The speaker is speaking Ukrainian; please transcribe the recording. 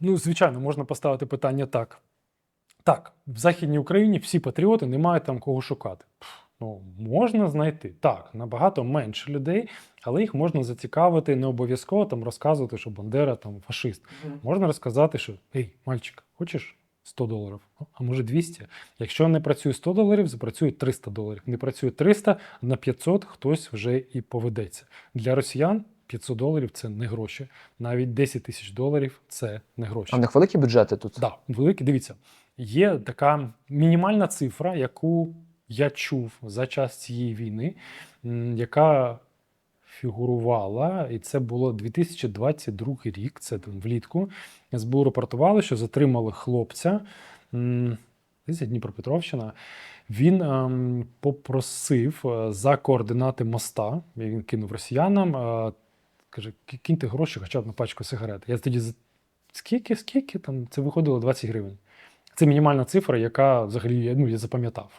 Ну, звичайно, можна поставити питання так. Так, в Західній Україні всі патріоти не мають там кого шукати. Ну, можна знайти. Так, набагато менше людей, але їх можна зацікавити не обов'язково там розказувати, що Бандера там фашист. Можна розказати, що ей, мальчик, хочеш 100 доларів? А може 200? Якщо не працює 100 доларів, запрацює 300 доларів. Не працює 300, на 500 хтось вже і поведеться. Для росіян 500 доларів це не гроші. Навіть 10 тисяч доларів це не гроші. А в них великі бюджети тут? Да, великі. Дивіться, є така мінімальна цифра, яку я чув за час цієї війни, яка фігурувала, і це було 2022 рік, це там влітку. СБУ рапортували, що затримали хлопця. Дніпропетровщина. Він ем, попросив е, за координати моста. Він кинув росіянам. Каже, киньте гроші хоча б на пачку сигарет. Я тоді скільки, скільки там це виходило 20 гривень. Це мінімальна цифра, яка взагалі ну, я запам'ятав.